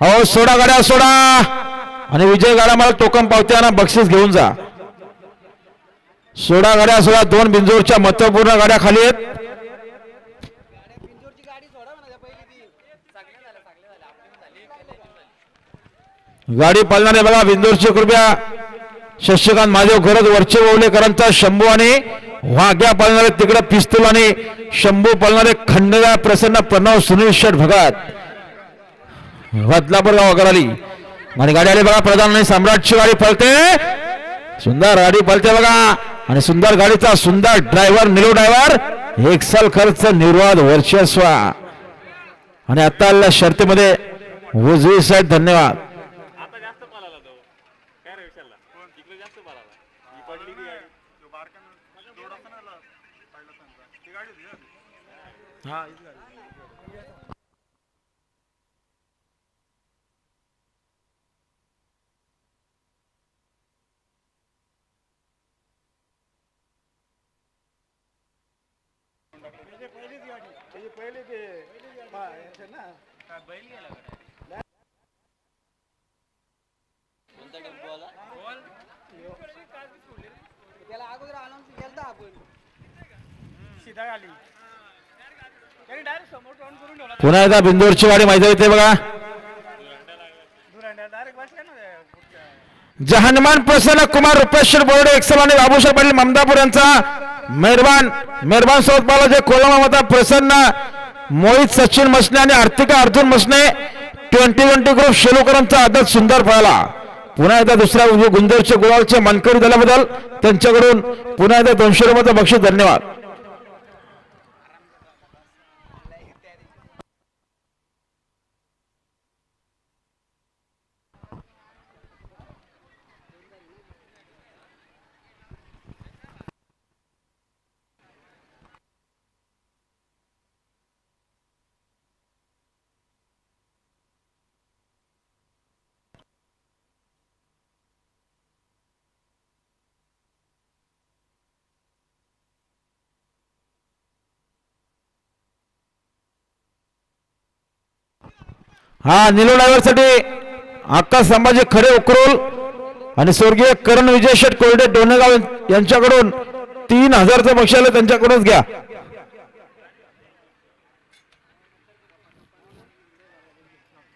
हो सोडा गाड्या सोडा. आणि विजय गाडा मला टोकन पावत्याना बक्षीस घेऊन जा. सोडा गाड्या सोडा. दोन बिंजोरच्या महत्त्वपूर्ण गाड्या खाली आहेत. गाडी पालणारे बघा बिंदोरची कृपया. शशिकांत महादेव खरंच वरचे ओवलेकरांचा शंभू आणि वाघ्या पालणारे तिकडे पिस्तूल आणि शंभू पालणारे खंडगा प्रसन्न प्रणव सुनील शेठ भगत. बदलापूर गाव आली. आणि गाडी आली बघा प्रधान आणि सम्राटची गाडी पळते. सुंदर गाडी पळते बघा. आणि सुंदर गाडीचा सुंदर ड्रायव्हर निलो ड्रायव्हर एक्सल खर्च निर्वाद वर्चस्व. आणि आता आलेल्या शर्तीमध्ये उजवी साहेब धन्यवाद. हा जास्त पळाला तो काय रे विशालला इकडे जास्त पळाला ही पडली ती गाडी त्याला अगोदर अनाऊन्स आपण. सीधा आली त्यांनी डायरेक्ट समोर तोंड करून ठेवला. पुन्हा एकदा बिंदोरची गाडी माहिती येते बघा. दुरांड्या डायरेक्ट बसल्या ना त्या पुढच्या. जहानमान प्रसन्न कुमार रुपेश्वर बोर्डे एक्सल आणि बाबूशाह पाटील ममदापूर यांचा मेहरबान मेहरबान सोबत बालाजी कोलमा प्रसन्न मोहित सचिन मसने आणि Arthika Arjun Masane twenty twenty group शेलोकरांचा आदत सुंदर पळाला. पुन्हा एकदा दुसऱ्या गुंजरचे गुलालचे मानकरी झाल्याबद्दल त्यांच्याकडून पुन्हा एकदा दोनशे रुपयाचा बक्षीस धन्यवाद. हा निलो डायव्हरसाठी आकाश अक्का संभाजी खरे उकरोल आणि स्वर्गीय करण विजय शेठ कोरडे डोनेगाव यांच्याकडून तीन हजारचं बक्षीस आलं त्यांच्याकडूनच घ्या.